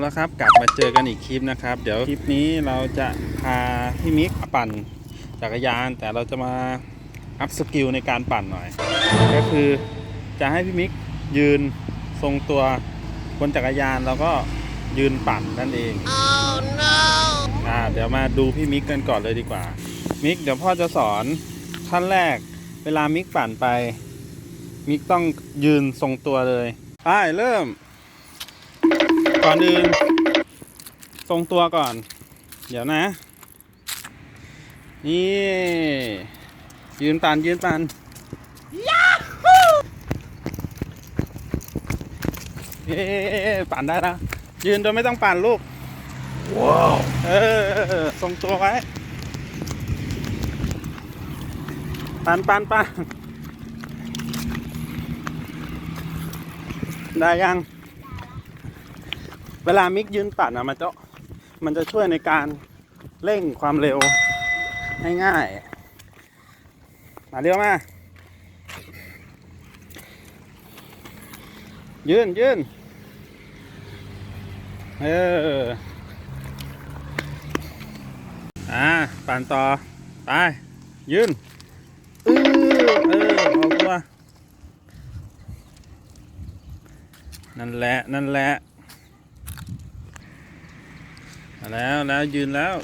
แล้วครับ กลับมาเจอกันอีกคลิปนะครับ เดี๋ยวคลิปนี้เราจะพาพี่มิกปั่นจักรยาน แต่เราจะมาอัพสกิลในการปั่นหน่อย ก็คือจะให้พี่มิกยืนทรงตัวบนจักรยานแล้วก็ยืนปั่นนั่นเอง Oh no! อ่าเดี๋ยวมาดูพี่มิกกันก่อนเลยดีกว่า มิกเดี๋ยวพ่อจะสอนขั้นแรกเวลามิกปั่นไป มิกต้องยืนทรงตัวเลยไปเริ่ม ก่อนอื่นทรงตัวก่อน เดี๋ยวนะ นี่ ยืนปั่นยืนปั่นเอ๊ปั่นได้แล้วยืนโดยไม่ต้องปั่นลูก ว้าว เออทรงตัวไว้ ปันปันปันได้ยัง เวลามิกยืนปั่นอะมันจะมันจะช่วยในการเร่งความเร็วให้ง่ายมาเร็วมา ยืนยืนเอออ่าปั่นต่อ ไป ยืนเออเออออกตัวนั่นแหละ นั่นแหละ แล้วแล้วยืนแล้ว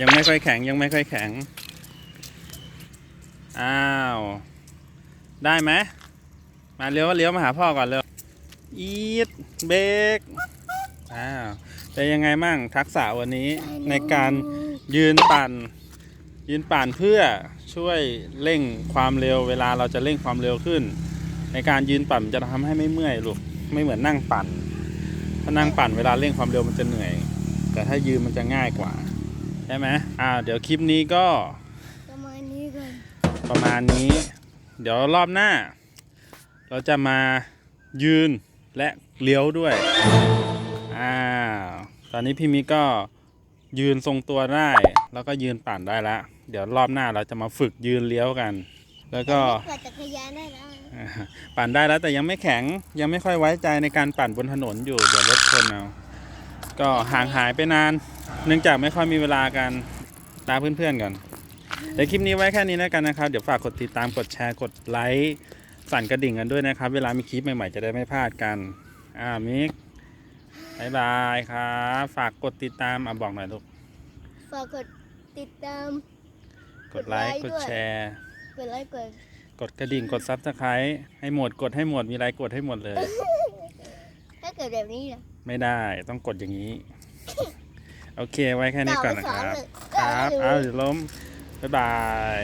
ยังไม่ค่อยแข็งยังไม่ค่อยแข็ง อ้าว ได้ไหมมาเลี้ยวเลี้ยวมาหาพ่อก่อนเร็วอีดเบรกอ้าวเป็นยังไงมั่งทักษะวันนี้ในการยืนปั่น ยืนปั่นเพื่อช่วยเร่งความเร็ว เวลาเราจะเร่งความเร็วขึ้น ในการยืนปั่นมันจะทำให้ไม่เมื่อยลูกไม่เหมือนนั่งปั่น ถ้านั่งปั่นเวลาเร่งความเร็วมันจะเหนื่อย แต่ถ้ายืนมันจะง่ายกว่า ใช่ไหมอ่า เดี๋ยวคลิปนี้ก็ ประมาณนี้ก่อนประมาณนี้ เดี๋ยวรอบหน้า เราจะมายืนและเลี้ยวด้วย อ่า ตอนนี้พี่มิกก็ยืนทรงตัวได้ แล้วก็ยืนปั่นได้แล้วเดี๋ยวรอบหน้าเราจะมาฝึกยืนเลี้ยวกัน แล้วก็เปิดจักรยานได้แล้วอ่าปั่นได้แล้วแต่ยังไม่แข็งยังไม่ค่อยไว้ใจในการปั่นบนถนนอยู่ เดี๋ยวรถชนเอา ก็ห่างหายไปนาน เนื่องจากไม่ค่อยมีเวลากันลาเพื่อนๆก่อนเดี๋ยวคลิปนี้ไว้แค่นี้แล้วกันนะครับ เดี๋ยวฝากกดติดตามกดแชร์กดไลค์สั่นกระดิ่งกันด้วยนะครับ เวลามีคลิปใหม่ๆจะได้ไม่พลาดกัน อ่ามิกบายบายครับฝากกดติดตามอะบอกหน่อยลูกฝากกดติดตาม กดไลค์กกดดไลค์ด้วยแชร์กดไลค์กดกดกระดิ่งกดซับสไครต์ให้หมดกดให้หมดมีอะไรกดให้หมดเลยถ้า เกิดแบบนี้นะไม่ได้ต้องกดอย่างนี้ โอเคไว้แค่นี้ก่อนนะครับต่อครับไม่สอนเลยเอาเดี๋ยวล้ม บ๊ายบาย